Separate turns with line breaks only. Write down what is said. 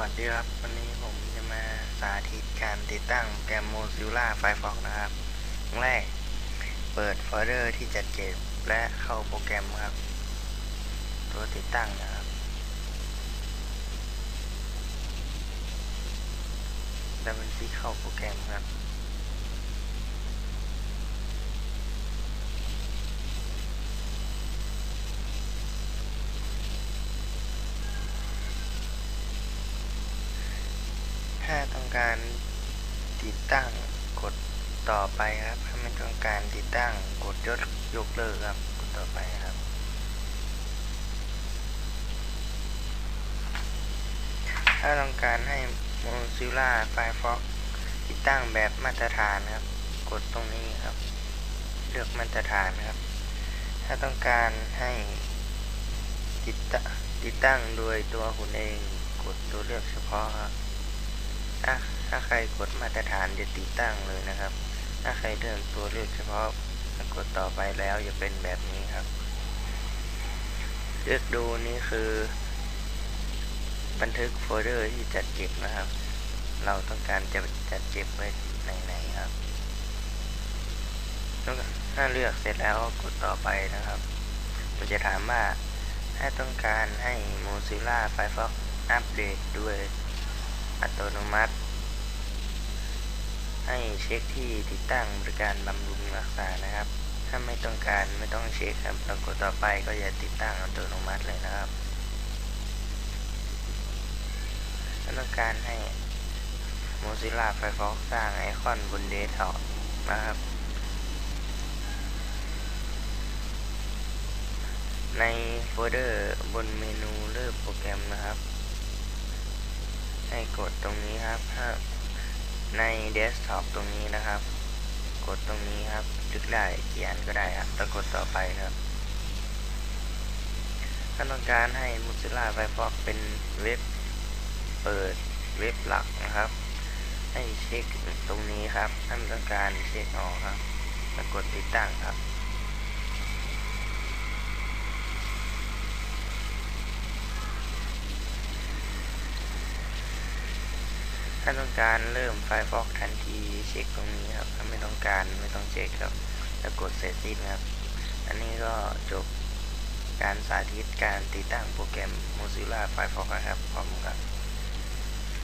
วัสดีครับ วันนี้ผมจะมาสาธิตการติดตั้งแกรม Mozilla Firefox นะครับอย่างแรก เปิดโฟลเดอร์ที่จัดเก็บและเข้าโปรแกรมครับ ตัวติดตั้งนะครับ แล้วมันที่เข้าโปรแกรมครับ ถ้าต้องการติดตั้งกดต่อไปครับ ถ้าไม่ต้องการติดตั้งกดยกยกเลิกครับ กดต่อไปครับ ถ้าต้องการให้ Mozilla Firefox ติดตั้งแบบมาตรฐานครับ กดตรงนี้ครับ เลือกมาตรฐานครับ ถ้าต้องการให้ติดตั้งติดตั้งโดยตัวคุณเอง กดตัวเลือกเฉพาะครับ ถ้าใครกดมาตรฐานจะติดตั้งเลยนะครับ ถ้าใครเลือกตัวเลือกเฉพาะกดต่อไปแล้วจะเป็นแบบนี้ครับ เลือกดูนี่คือ บันทึกโฟลเดอร์ที่จัดเก็บนะครับ เราต้องการจะจัดเก็บไว้ไหนๆครับถ้าเลือกเสร็จแล้วกดต่อไปนะครับมันจะถามว่าถ้าต้องการให้ Mozilla Firefox อัปเดตด้วยอัตโนมัติ ให้เช็คที่ติดตั้งบริการบำรุงรักษานะครับ ถ้าไม่ต้องการไม่ต้องเช็คครับเรากดต่อไปก็จะติดตั้งอัตโนมัติเลยนะครับถ้าต้องการให้ Mozilla Firefox สร้างไอคอนบนเดสก์ท็อปนะครับ ในโฟลเดอร์บนเมนูเลือกโปรแกรมนะครับ ให้กดตรงนี้ครับถ้า ในเดสก์ท็อปตรงนี้นะครับ กดตรงนี้ครับจึกได้เขียนก็ได้ครับแล้วกดต่อไปครับ ถ้าต้องการให้ Mozilla Firefox เป็นเว็บเปิดเว็บหลักนะครับ ให้เช็คตรงนี้ครับ ถ้าต้องการเช็คออกครับ แล้วกดติดตั้งครับ ถ้าต้องการเริ่ม Firefox ทันทีเช็คตรงนี้ครับถ้าไม่ต้องการไม่ต้องเช็คครับแล้วกดเสร็จสิ้นครับ อันนี้ก็จบการสาธิตการติดตั้งโปรแกรม Mozilla Firefox ครับขอบคุณครับ